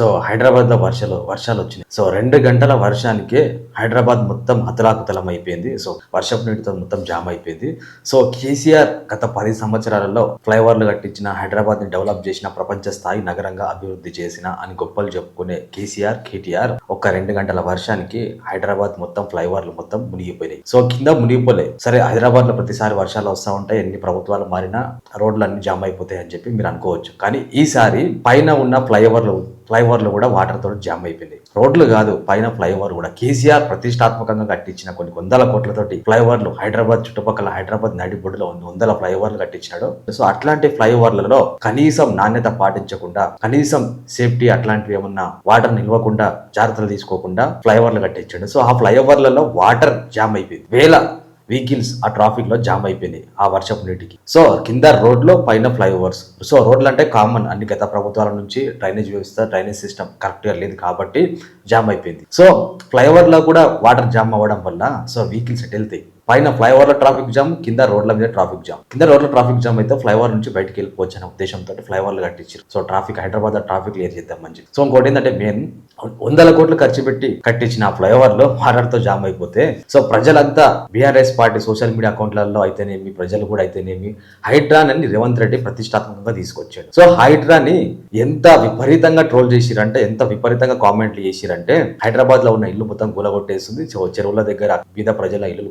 So హైదరాబాద్లో వర్షాలు వర్షాలు వచ్చినాయి. సో రెండు గంటల వర్షానికే హైదరాబాద్ మొత్తం అతలాకుతలం అయిపోయింది. సో వర్షపు నీటితో మొత్తం జామ్ అయిపోయింది. సో కేసీఆర్ గత పది సంవత్సరాలలో ఫ్లైఓవర్లు కట్టించిన హైదరాబాద్ని డెవలప్ చేసిన ప్రపంచ స్థాయి నగరంగా అభివృద్ధి చేసిన అని గొప్పలు చెప్పుకునే కేసీఆర్ కేటీఆర్ ఒక రెండు గంటల వర్షానికి హైదరాబాద్ మొత్తం ఫ్లైఓవర్లు మొత్తం మునిగిపోయినాయి. సో కింద మునిగిపోలే. సరే హైదరాబాద్లో ప్రతిసారి వర్షాలు వస్తూ ఉంటాయి. ఎన్ని ప్రభుత్వాలు మారినా రోడ్లు అన్ని జామ్ అయిపోతాయి అని చెప్పి మీరు అనుకోవచ్చు. కానీ ఈసారి పైన ఉన్న ఫ్లైఓవర్లు ఫ్లైఓవర్లు కూడా వాటర్ తోటి జామ్ అయిపోయింది. రోడ్లు కాదు పైన ఫ్లైఓవర్ కూడా. కేసీఆర్ ప్రతిష్టాత్మకంగా కట్టించిన కొన్ని వందల కోట్లతోటి ఫ్లైఓవర్లు హైదరాబాద్ చుట్టుపక్కల హైదరాబాద్ నడిబొడ్డులో ఉంది వందల ఫ్లైఓవర్లు కట్టించాడు సో అట్లాంటి ఫ్లైఓవర్లలో కనీసం నాణ్యత పాటించకుండా కనీసం సేఫ్టీ అట్లాంటివి ఏమన్నా వాటర్ నిల్వకుండా జాగ్రత్తలు తీసుకోకుండా ఫ్లైఓవర్లు కట్టించాడు. సో ఆ ఫ్లైఓవర్లలో వాటర్ జామ్ అయిపోయింది. వేల వెహికల్స్ ఆ ట్రాఫిక్లో జామ్ అయిపోయినాయి ఆ వర్షపు నీటికి. సో కింద రోడ్లో పైన ఫ్లైఓవర్స్. సో రోడ్లు అంటే కామన్ అన్ని గత ప్రభుత్వాల నుంచి డ్రైనేజ్ వ్యవస్థ డ్రైనేజ్ సిస్టమ్ కరెక్ట్గా లేదు కాబట్టి జామ్ అయిపోయింది. సో ఫ్లైఓవర్లో కూడా వాటర్ జామ్ అవ్వడం వల్ల సో వెహికల్స్ ఎటు వెళ్తాయి పైన ఫ్లైఓవర్లో ట్రాఫిక్ జామ్ కింద రోడ్ల మీద ట్రాఫిక్ జామ్. కింద రోడ్ల ట్రాఫిక్ జామ్ అయితే ఫ్లైఓవర్ నుంచి బయటకి వెళ్ళిపోవచ్చు అనే ఉద్దేశంతో ఫ్లైఓవర్లు కట్టించారు so traffic Hyderabad traffic clear చేద్దాం మంచి సో ఇంకోటి ఏంటంటే మెయిన్ వందల కోట్లు ఖర్చు పెట్టి కట్టించిన ఆ ఫ్లైఓవర్లో వాటర్తో జామ్ అయిపోతే సో ప్రజలంతా బీఆర్ఎస్ పార్టీ సోషల్ మీడియా అకౌంట్లలో అయితేనేమి ప్రజలు కూడా అయితేనేమి హైడ్రాన్ అని రేవంత్ రెడ్డి ప్రతిష్టాత్మకంగా తీసుకొచ్చాడు. సో హైడ్రాని ఎంత విపరీతంగా ట్రోల్ చేసిరంటే ఎంత విపరీతంగా కామెంట్లు చేసిరంటే హైదరాబాద్లో ఉన్న ఇల్లు మొత్తం గులగొట్టేసింది. సో చెరువుల దగ్గర బీద ప్రజల ఇల్లు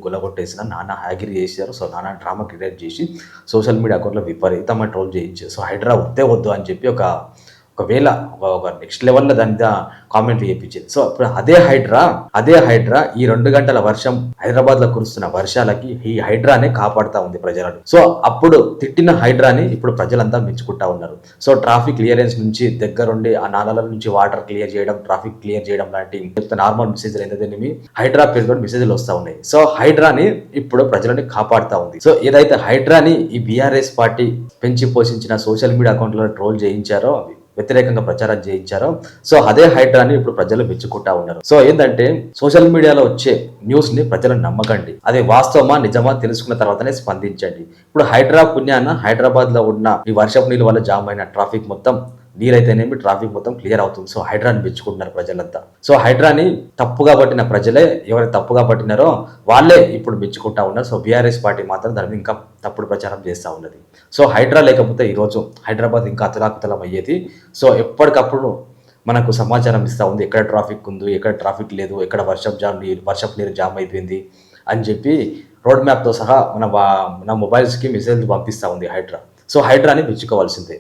చేసిన నానా హ్యాగిరి చేశారు. సో నానా డ్రామా క్రియేట్ చేసి సోషల్ మీడియా అకౌంట్లో విపరీతమైన ట్రోల్ చేయించారు. సో హైడ్రా వద్దే వద్దు అని చెప్పి ఒక ఒకవేళ ఒక నెక్స్ట్ లెవెల్లో దాని మీద కామెంట్ చేయించింది సో అప్పుడు అదే హైడ్రా అదే హైడ్రా ఈ రెండు గంటల వర్షం హైదరాబాద్లో కురుస్తున్న వర్షాలకి ఈ హైడ్రానే కాపాడుతా ఉంది ప్రజలను. సో అప్పుడు తిట్టిన హైడ్రాని ఇప్పుడు ప్రజలంతా మెచ్చుకుంటా ఉన్నారు. సో ట్రాఫిక్ క్లియరెన్స్ నుంచి దగ్గరుండి ఆ నాలాల నుంచి వాటర్ క్లియర్ చేయడం ట్రాఫిక్ క్లియర్ చేయడం లాంటి నార్మల్ మెసేజ్లు ఏంటంటే హైడ్రా పేరుతో మెసేజ్లు వస్తూ ఉన్నాయి. సో హైడ్రాని ఇప్పుడు ప్రజలని కాపాడుతా ఉంది. సో ఏదైతే హైడ్రాని ఈ బీఆర్ఎస్ పార్టీ పెంచి పోషించిన సోషల్ మీడియా అకౌంట్లలో ట్రోల్ చేయించారో అవి వ్యతిరేకంగా ప్రచారం చేయించారో. సో అదే హైడ్రాని ఇప్పుడు ప్రజలు మెచ్చుకుంటా ఉన్నారు. సో ఏంటంటే సోషల్ మీడియాలో వచ్చే న్యూస్ని ప్రజలు నమ్మకండి. అది వాస్తవమా నిజమా తెలుసుకున్న తర్వాతనే స్పందించండి. ఇప్పుడు హైడ్రా పుణ్యాన హైదరాబాద్లో ఉన్న ఈ వర్షపు నీళ్ళ వల్ల జామ్ అయిన ట్రాఫిక్ మొత్తం నీరైతేనేమి ట్రాఫిక్ మొత్తం క్లియర్ అవుతుంది. సో హైడ్రాని పెంచుకుంటున్నారు ప్రజలంతా. సో హైడ్రాని తప్పుగా పట్టిన ప్రజలే ఎవరైతే తప్పుగా పట్టినారో వాళ్ళే ఇప్పుడు మెచ్చుకుంటా ఉన్నారు. సో బీఆర్ఎస్ పార్టీ మాత్రం దాని ఇంకా తప్పుడు ప్రచారం చేస్తూ ఉన్నది. సో హైడ్రా లేకపోతే ఈరోజు హైదరాబాద్ ఇంకా అతలాకుతలం అయ్యేది. సో ఎప్పటికప్పుడు మనకు సమాచారం ఇస్తూ ఉంది. ఎక్కడ ట్రాఫిక్ ఉంది? ఎక్కడ ట్రాఫిక్ లేదు? ఎక్కడ వర్షం జామ్ వర్షపు నీరు జామ్ అయిపోయింది? అని చెప్పి రోడ్ మ్యాప్తో సహా మన మన మొబైల్స్కి మెసేజ్ పంపిస్తూ ఉంది హైడ్రా. సో హైడ్రాని మెచ్చుకోవాల్సిందే.